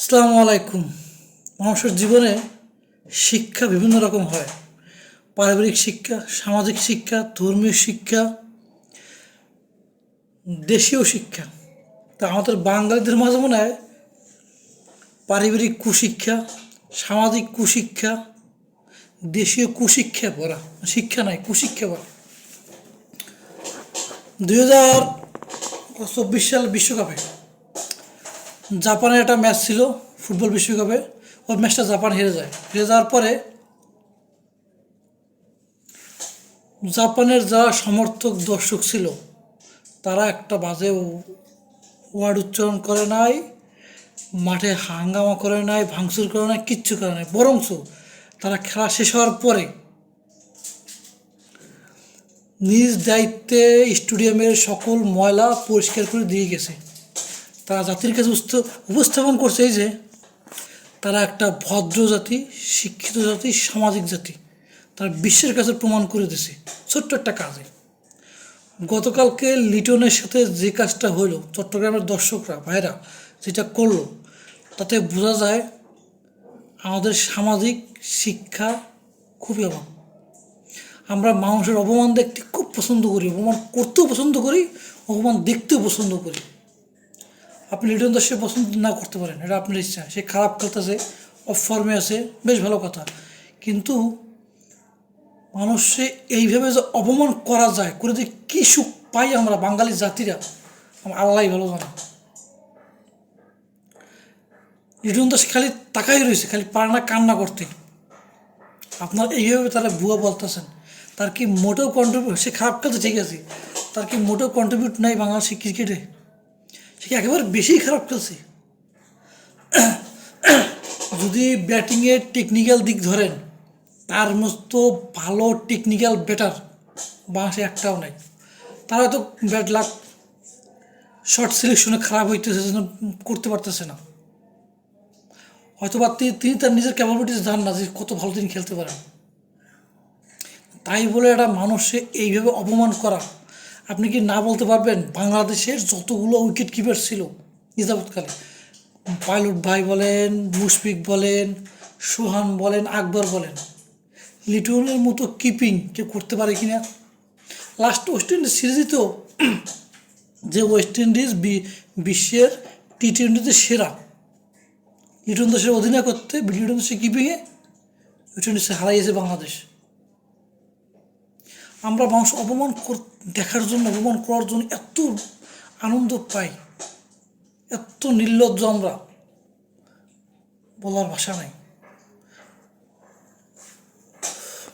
আসসালামু আলাইকুম। মানুষের জীবনে শিক্ষা বিভিন্ন রকম হয়। পারিবারিক শিক্ষা, সামাজিক শিক্ষা, ধর্মীয় শিক্ষা, দেশীয় শিক্ষা। তা আমাদের বাঙালিদের মাঝে মনে হয় পারিবারিক কুশিক্ষা, সামাজিক কুশিক্ষা, দেশীয় কুশিক্ষা পড়া শিক্ষা নাই, কুশিক্ষা পড়া দুই হাজার চব্বিশ সাল বিশ্বকাপে জাপানের একটা ম্যাচ ছিল ফুটবল বিশ্বকাপে। ওই ম্যাচটা জাপান হেরে যায়। হেরে যাওয়ার পরে জাপানের যারা সমর্থক দর্শক ছিল, তারা একটা বাজে ওয়ার্ড উচ্চারণ করে নাই, মাঠে হাঙ্গামা করে নাই, ভাঙচুর করে নাই, কিচ্ছু করে নাই। বরঞ্চ তারা খেলা শেষ হওয়ার পরে নিজ দায়িত্বে স্টেডিয়ামের সকল ময়লা পরিষ্কার করে দিয়ে গেছে। তারা জাতির কাছে উপস্থাপন করছে এই যে, তারা একটা ভদ্র জাতি, শিক্ষিত জাতি, সামাজিক জাতি। তারা বিশ্বের কাছে প্রমাণ করে দিছে। ছোট্ট একটা কাজে গতকালকে লিটনের সাথে যে কাজটা হলো চট্টগ্রামের দর্শকরা ভাইরা যেটা করল, তাতে বোঝা যায় আমাদের সামাজিক শিক্ষা খুবই অভাব। আমরা মানুষের অপমান দেখতে খুব পছন্দ করি, অপমান করতেও পছন্দ করি, অপমান দেখতেও পছন্দ করি। আপনি লিটন দাসকে পছন্দ না করতে পারেন, এটা আপনার ইচ্ছা। সে খারাপ খেলতেছে অফ ফর্মে আছে, বেশ ভালো কথা। কিন্তু মানুষে এইভাবে যে অপমান করা যায়, করে যে কী সুখ পাই আমরা বাঙালি জাতিরা আল্লাহ ভালো জানে। লিটন দাস খালি তাকাই রয়েছে, খালি পারে না কান্না করতে। আপনার এইভাবে তারা ভুয়া বলতেছেন। তার কি মোটেও কন্ট্রিবিউট সে খারাপ খেলতে ঠিক আছে, তার কি মোটেও কন্ট্রিবিউট নাই বাংলাদেশের ক্রিকেটে সে একেবারে বেশি খারাপ খেলছে? যদি ব্যাটিংয়ের টেকনিক্যাল দিক ধরেন, তার মস্ত ভালো টেকনিক্যাল ব্যাটার বাংলাদেশে একটাও নাই। তারা হয়তো ব্যাট লাক শর্ট সিলেকশনে খারাপ হইতেছে জন্য করতে পারতেছে না। হয়তো বা তিনি তিনি তার নিজের ক্যাপাবিলিটিস জান না যে কত ভালো তিনি খেলতে পারেন। তাই বলে একটা মানুষে এইভাবে অপমান করা আপনি কি না বলতে পারবেন? বাংলাদেশের যতগুলো উইকেট কিপার ছিল নিজামতকালে পাইলট ভাই বলেন, মুশফিক বলেন, সোহান বলেন, আকবর বলেন, লিটনের মতো কিপিং কেউ করতে পারে কি না লাস্ট ওয়েস্ট ইন্ডিজ সিরিজই তো যে ওয়েস্ট ইন্ডিজ বি- বিশ্বের টি টোয়েন্টিতে সেরা। লিটন দাসের অধিনায়কত্বে, লিটন দাসের কিপিংয়ে ওয়েস্ট ইন্ডিজে হারাইয়েছে বাংলাদেশ। আমরা মানুষ অপমান দেখার জন্য, অপমান করার জন্য এত আনন্দ পাই, এত নির্লজ্জ আমরা। বলার ভাষা নাই।